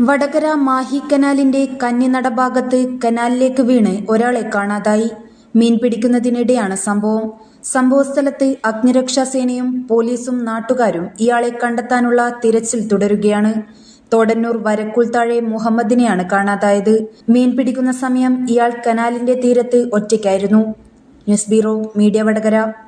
വടകര മാഹി കനാലിന്റെ കന്നിനട ഭാഗത്ത് കനാലിലേക്ക് വീണ് ഒരാളെ കാണാതായി. മീൻ പിടിക്കുന്നതിനിടെയാണ് സംഭവം. സംഭവസ്ഥലത്ത് അഗ്നിരക്ഷാസേനയും പോലീസും നാട്ടുകാരും ഇയാളെ കണ്ടെത്താനുള്ള തിരച്ചിൽ തുടരുകയാണ്. തോടന്നൂർ വരക്കുൾ താഴെ മുഹമ്മദിനെയാണ് കാണാതായത്. മീൻ പിടിക്കുന്ന സമയം ഇയാൾ കനാലിന്റെ തീരത്ത് ഒറ്റയ്ക്കായിരുന്നു. News bureau media Vadakara.